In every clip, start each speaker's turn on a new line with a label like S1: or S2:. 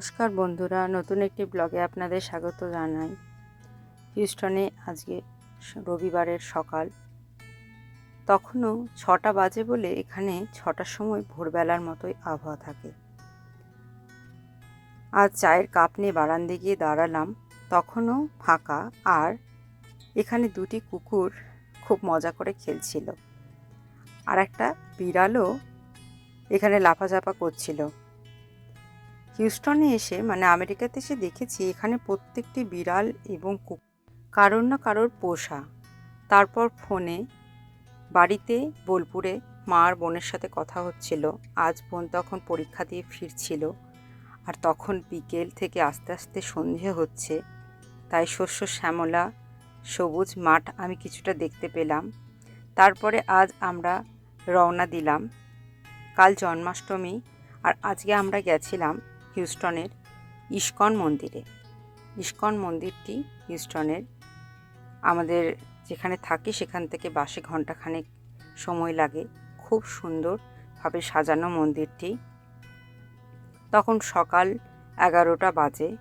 S1: নমস্কার বন্ধুরা, নতুন একটি ব্লগে আপনাদের স্বাগত জানাই। হিউস্টনে আজকে রবিবারের সকাল। তখনও ছটা বাজে বলে এখানে ছটার সময় ভোরবেলার মতোই আবহাওয়া থাকে। আজ চায়ের কাপ নিয়ে বারান্দে গিয়ে দাঁড়ালাম। তখনও ফাঁকা আর এখানে দুটি কুকুর খুব মজা করে খেলছিল। আর একটা বিড়ালও এখানে লাফাঝাপা করছিল। হিউস্টনে এসে মানে আমেরিকাতে এসে দেখেছি এখানে প্রত্যেকটি বিড়াল এবং কুকুর কারোর না কারোর পোষা। তারপর ফোনে বাড়িতে বোলপুরে মার বোনের সাথে কথা হচ্ছিল। আজ বোন তখন পরীক্ষা দিয়ে ফিরছিল। আর তখন বিকেল থেকে আস্তে আস্তে সন্ধে হচ্ছে। তাই শস্য, শ্যামলা, সবুজ মাঠ আমি কিছুটা দেখতে পেলাম। তারপরে আজ আমরা রওনা দিলাম। কাল জন্মাষ্টমী। আর আজকে আমরা গেছিলাম হিউস্টনের ইস্কন মন্দিরে। ইস্কন মন্দিরটি হিউস্টনের আমাদের যেখানে থাকি সেখান থেকে বাসে ঘন্টাখানেক সময় লাগে। খুব সুন্দরভাবে সাজানো মন্দিরটি। তখন সকাল এগারোটা বাজে।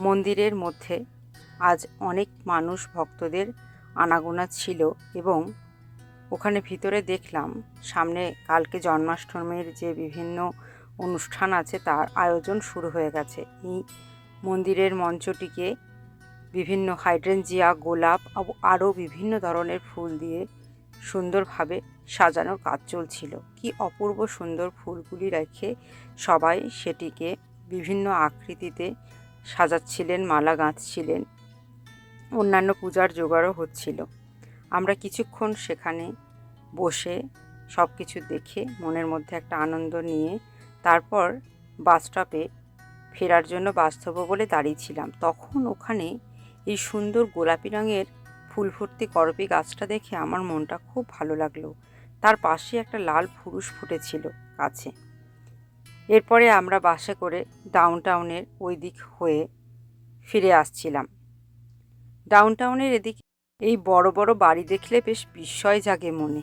S1: মন্দিরের মধ্যে আজ অনেক মানুষ ভক্তদের আনাগোনা ছিল এবং ওখানে ভিতরে দেখলাম সামনে কালকে জন্মাষ্টমীর যে বিভিন্ন অনুষ্ঠান আছে, তার আয়োজন শুরু হয়ে গেছে। এই মন্দিরের মঞ্চটিকে বিভিন্ন হাইড্রেনজিয়া গোলাপ আরও বিভিন্ন ধরনের ফুল দিয়ে সুন্দরভাবে সাজানোর কাজ চলছিল। কি অপূর্ব সুন্দর ফুলগুলি রেখে সবাই সেটিকে বিভিন্ন আকৃতিতে সাজাচ্ছিলেন, মালা গাঁথছিলেন। অন্যান্য পূজার জোগাড়ও হচ্ছিল। আমরা কিছুক্ষণ সেখানে বসে সব কিছু দেখে মনের মধ্যে একটা আনন্দ নিয়ে তারপর বাস স্টপে ফেরার জন্য বাস বলে দাঁড়িয়েছিলাম। তখন ওখানে এই সুন্দর গোলাপি রঙের ফুল ভর্তি করবি গাছটা দেখে আমার মনটা খুব ভালো লাগল। তার পাশে একটা লাল ফুরুষ ফুটেছিল কাছে এরপরে আমরা বাসে করে ডাউন টাউনের ওই দিক হয়ে ফিরে আসছিলাম। ডাউন টাউনের এদিকে এই বড় বড় বাড়ি দেখলে বেশ বিস্ময় জাগে মনে।